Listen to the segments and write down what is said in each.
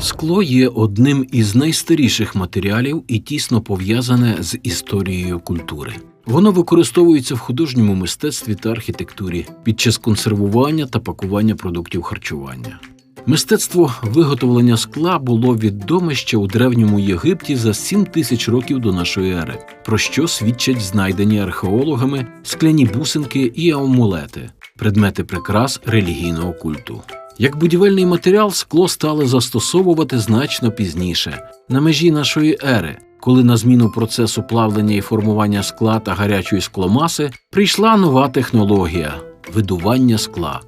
Скло є одним із найстаріших матеріалів і тісно пов'язане з історією культури. Воно використовується в художньому мистецтві та архітектурі під час консервування та пакування продуктів харчування. Мистецтво виготовлення скла було відоме ще у древньому Єгипті за 7 тисяч років до нашої ери, про що свідчать знайдені археологами скляні бусинки і амулети, предмети прикрас релігійного культу. Як будівельний матеріал скло стали застосовувати значно пізніше, на межі нашої ери, коли на зміну процесу плавлення і формування скла та гарячої скломаси прийшла нова технологія видування скла.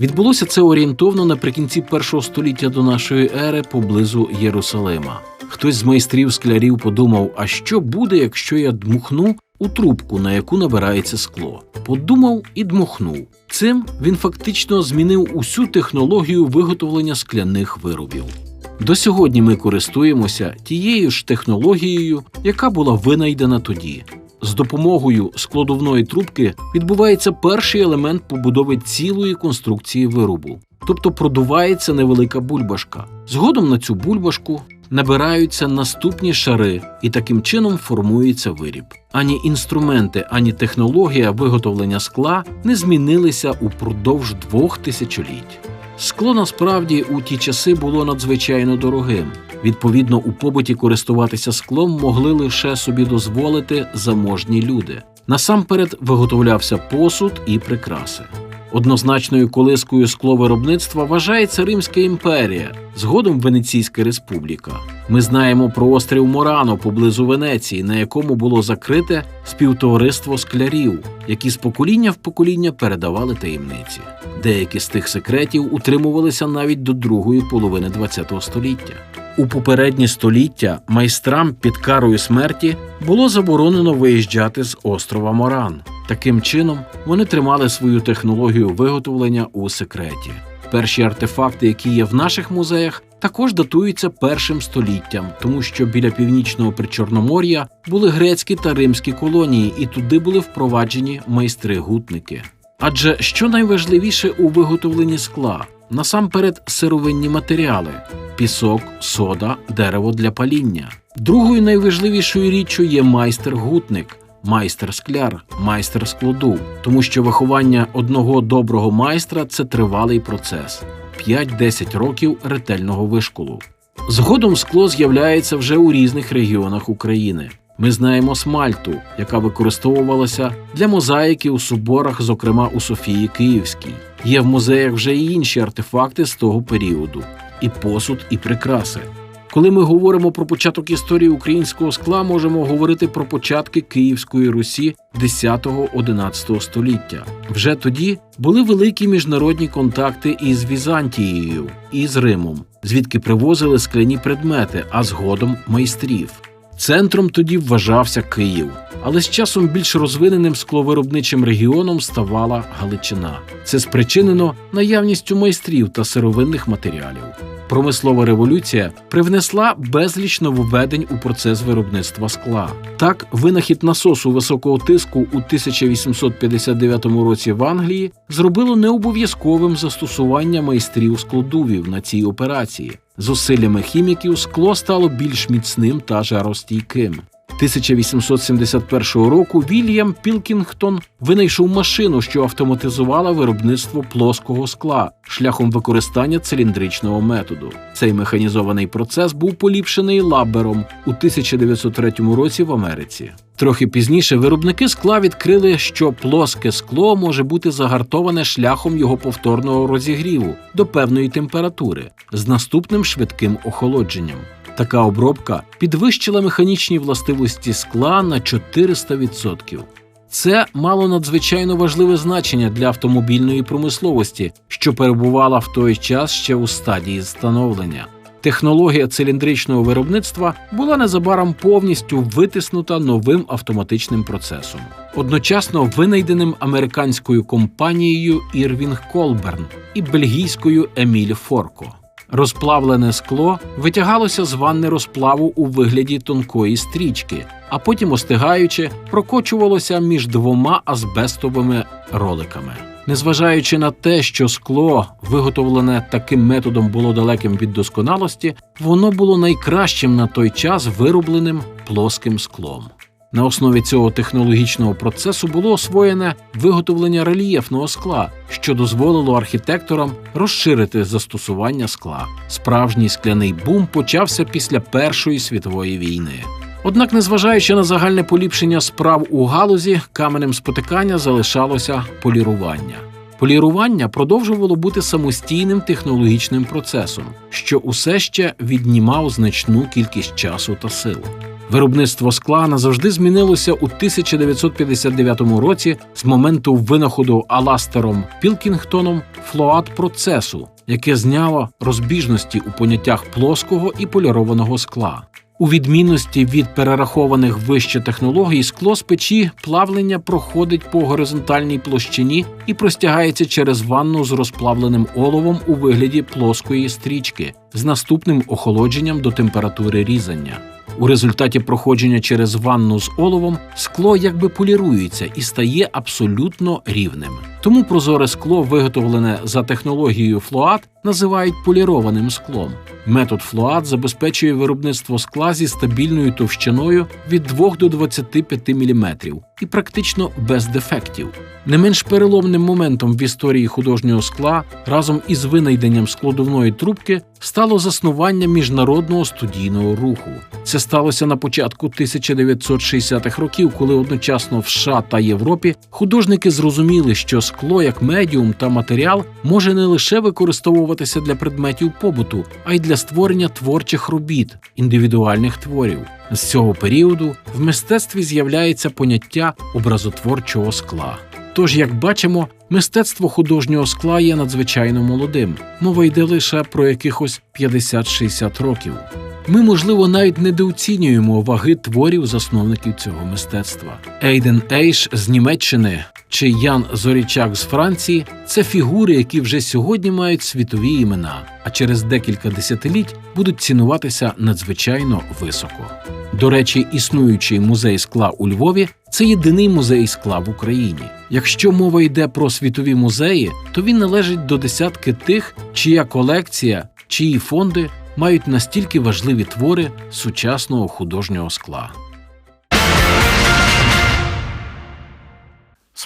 Відбулося це орієнтовно наприкінці першого століття до нашої ери поблизу Єрусалима. Хтось з майстрів склярів подумав: а що буде, якщо я дмухну у трубку, на яку набирається скло? Подумав і дмухнув. Цим він фактично змінив усю технологію виготовлення скляних виробів. До сьогодні ми користуємося тією ж технологією, яка була винайдена тоді. З допомогою складовної трубки відбувається перший елемент побудови цілої конструкції виробу, тобто продувається невелика бульбашка. Згодом на цю бульбашку набираються наступні шари, і таким чином формується виріб. Ані інструменти, ані технологія виготовлення скла не змінилися упродовж двох тисячоліть. Скло насправді у ті часи було надзвичайно дорогим. Відповідно, у побуті користуватися склом могли лише собі дозволити заможні люди. Насамперед виготовлявся посуд і прикраси. Однозначною колискою скловиробництва вважається Римська імперія, згодом Венеційська республіка. Ми знаємо про острів Морано поблизу Венеції, на якому було закрите співтовариство склярів, які з покоління в покоління передавали таємниці. Деякі з тих секретів утримувалися навіть до другої половини ХХ століття. У попереднє століття майстрам під карою смерті було заборонено виїжджати з острова Моран. Таким чином вони тримали свою технологію виготовлення у секреті. Перші артефакти, які є в наших музеях, також датуються першим століттям, тому що біля північного причорномор'я були грецькі та римські колонії, і туди були впроваджені майстри-гутники. Адже що найважливіше у виготовленні скла? Насамперед сировинні матеріали пісок, сода, дерево для паління. Другою найважливішою річчю є майстер-гутник, майстер-скляр, майстер складу, тому що виховання одного доброго майстра це тривалий процес 5-10 років ретельного вишколу. Згодом скло з'являється вже у різних регіонах України. Ми знаємо смальту, яка використовувалася для мозаїки у соборах, зокрема у Софії Київській. Є в музеях вже і інші артефакти з того періоду, і посуд, і прикраси. Коли ми говоримо про початок історії українського скла, можемо говорити про початки Київської Русі 10-11 століття. Вже тоді були великі міжнародні контакти із Візантією і з Римом, звідки привозили скляні предмети, а згодом майстрів. Центром тоді вважався Київ, але з часом більш розвиненим скловиробничим регіоном ставала Галичина. Це спричинено наявністю майстрів та сировинних матеріалів. Промислова революція привнесла безліч нововведень у процес виробництва скла. Так, винахід насосу високого тиску у 1859 році в Англії зробило необов'язковим застосування майстрів складувів на цій операції. Зусиллями хіміків скло стало більш міцним та жаростійким. 1871 року Вільям Пілкінгтон винайшов машину, що автоматизувала виробництво плоского скла шляхом використання циліндричного методу. Цей механізований процес був поліпшений лабером у 1903 році в Америці. Трохи пізніше виробники скла відкрили, що плоске скло може бути загартоване шляхом його повторного розігріву до певної температури з наступним швидким охолодженням. Така обробка підвищила механічні властивості скла на 400%. Це мало надзвичайно важливе значення для автомобільної промисловості, що перебувала в той час ще у стадії становлення. Технологія циліндричного виробництва була незабаром повністю витиснута новим автоматичним процесом, одночасно винайденим американською компанією Ірвінг Колберн і бельгійською Еміль Форко. Розплавлене скло витягалося з ванни розплаву у вигляді тонкої стрічки, а потім, остигаючи, прокочувалося між двома азбестовими роликами. Незважаючи на те, що скло, виготовлене таким методом, було далеким від досконалості, воно було найкращим на той час виробленим плоским склом. На основі цього технологічного процесу було освоєне виготовлення рельєфного скла, що дозволило архітекторам розширити застосування скла. Справжній скляний бум почався після Першої світової війни. Однак, незважаючи на загальне поліпшення справ у галузі, каменем спотикання залишалося полірування. Полірування продовжувало бути самостійним технологічним процесом, що усе ще віднімав значну кількість часу та сил. Виробництво скла назавжди змінилося у 1959 році з моменту винаходу Аластером Пілкінгтоном флоат процесу, яке зняло розбіжності у поняттях плоского і полірованого скла. У відмінності від перерахованих вище технологій, скло з печі плавлення проходить по горизонтальній площині і простягається через ванну з розплавленим оловом у вигляді плоскої стрічки з наступним охолодженням до температури різання. У результаті проходження через ванну з оловом скло якби полірується і стає абсолютно рівним. Тому прозоре скло, виготовлене за технологією флоат, називають полірованим склом. Метод флоат забезпечує виробництво скла зі стабільною товщиною від 2 до 25 мм і практично без дефектів. Не менш переломним моментом в історії художнього скла разом із винайденням складовної трубки стало заснування міжнародного студійного руху. Це сталося на початку 1960-х років, коли одночасно в США та Європі художники зрозуміли, що скло як медіум та матеріал може не лише використовуватися для предметів побуту, а й для створення творчих робіт, індивідуальних творів. З цього періоду в мистецтві з'являється поняття образотворчого скла. Тож, як бачимо, мистецтво художнього скла є надзвичайно молодим. Мова йде лише про якихось 50-60 років. Ми, можливо, навіть недооцінюємо ваги творів засновників цього мистецтва. Ейден Ейш з Німеччини чи Ян Зорічак з Франції це фігури, які вже сьогодні мають світові імена, а через декілька десятиліть будуть цінуватися надзвичайно високо. До речі, існуючий музей скла у Львові це єдиний музей скла в Україні. Якщо мова йде про світові музеї, то він належить до десятки тих, чия колекція, чиї фонди мають настільки важливі твори сучасного художнього скла.